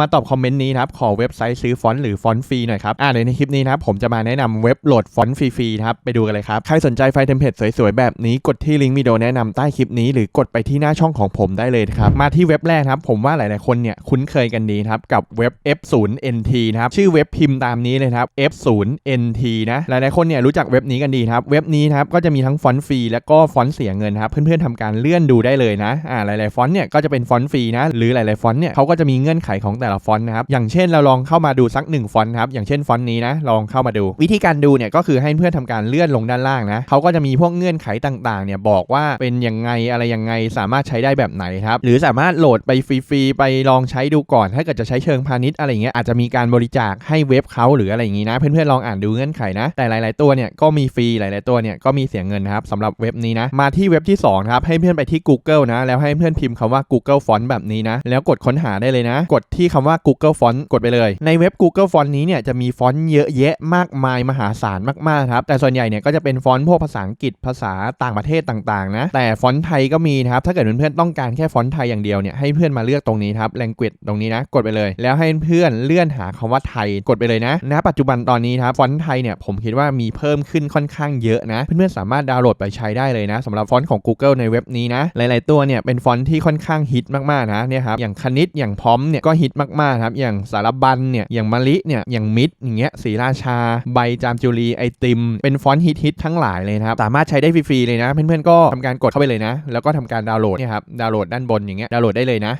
มาตอบคอมเมนต์นี้นะครับ ขอเว็บไซต์ซื้อฟอนต์หรือฟอนต์ฟรีหน่อยครับ อ่าเดี๋ยวในคลิปนี้นะครับ ผมจะมาแนะนำเว็บโหลดฟอนต์ฟรีๆนะครับ ไปดูกันเลยครับ ใครสนใจไฟเทมเพลตสวยๆ แบบนี้กดที่ลิงก์วิดีโอแนะนำใต้คลิปนี้ หรือกดไปที่หน้าช่องของผมได้เลยครับ มาที่เว็บแรกครับ ผมว่าหลายๆคนเนี่ยคุ้นเคยกันดีครับกับเว็บ F0NT นะครับ ชื่อเว็บพิมพ์ตามนี้เลยครับ F0NT นะ หลายๆคนเนี่ยรู้จักเว็บนี้กันดีครับ เว็บนี้ครับก็จะมีทั้งฟอนต์ฟรีแล้วก็ฟอนต์เสียเงินครับ เพื่อนๆทำการเลื่อนดูได้เลยนะ อ่าหลายๆฟอนต์เนี่ยก็จะเป็นฟอนต์ฟรีนะหรือหลายๆฟอนต์เนี่ยเขาก็จะมีเงื่อนไขของแต่ละฟอนต์นะครับ อย่างเช่นเราลองเข้ามาดูสักหนึ่งฟอนต์ครับ อย่างเช่นฟอนต์นี้นะ ลองเข้ามาดู วิธีการดูเนี่ยก็คือให้เพื่อนทำการเลื่อนลงด้านล่างนะ เขาก็จะมีพวกเงื่อนไขต่างๆ เนี่ยบอกว่าเป็นยังไงอะไรยังไงสามารถใช้ได้แบบไหนครับ หรือสามารถโหลดไปฟรีๆไปลองใช้ดูก่อน ถ้าเกิดจะใช้เชิงพาณิชย์อะไรเงี้ย อาจจะมีการบริจาคให้เว็บเขาหรืออะไรอย่างงี้นะ เพื่อนๆลองอ่านดูเงื่อนไขนะ แต่หลาย ๆ ตัวเนี่ยก็มีฟรี หลาย ๆ ตัวเนี่ยก็มีเสียเงินนะครับสำหรับเว็บนี้นะ มาที่เว็บที่2ครับ ให้เพื่อนไปที่ Google นะ แล้วให้เพื่อนพิมพ์คำว่า Google Font แบบนี้นะ แล้วกดค้นหาได้เลยนะ กดที่คคำว่า Google Font กดไปเลย ในเว็บ Google Font นี้เนี่ยจะมีฟอนต์เยอะแยะมากมายมหาศาลมากๆครับแต่ส่วนใหญ่เนี่ยก็จะเป็นฟอนต์พวกภาษาอังกฤษภาษาต่างประเทศต่างๆนะแต่ฟอนต์ไทยก็มีนะครับถ้าเกิดเพื่อนๆต้องการแค่ฟอนต์ไทยอย่างเดียวเนี่ยให้เพื่อนมาเลือกตรงนี้ครับ language ตรงนี้นะ กดไปเลย แล้วให้เพื่อนเลื่อนหาคำว่าไทยกดไปเลยนะณปัจจุบันตอนนี้ครับฟอนต์ไทยเนี่ยผมคิดว่ามีเพิ่มขึ้นค่อนข้างเยอะนะเพื่อนๆสามารถดาวน์โหลดไปใช้ได้เลยนะสำหรับฟอนต์ของ Google ในเว็บนี้นะหลาย ๆตัวเนี่ยเป็นฟอนต์ที่ค่อนข้างฮิตมากๆนะเนี่ยครับอย่างคณิตอย่างพร้อมเนี่ยก็ฮิตมากๆครับ อย่างสารบัญเนี่ย อย่างมะลิเนี่ย อย่างมิดอย่างเงี้ยสีราชา ใบจามจุลีไอติม เป็นฟอนต์ฮิตๆทั้งหลายเลยนะครับ สามารถใช้ได้ฟรีๆเลยนะ เพื่อนๆก็ทำการกดเข้าไปเลยนะ แล้วก็ทำการดาวน์โหลดเนี่ยครับ ดาวน์โหลดด้านบนอย่างเงี้ย ดาวน์โหลดได้เลยนะ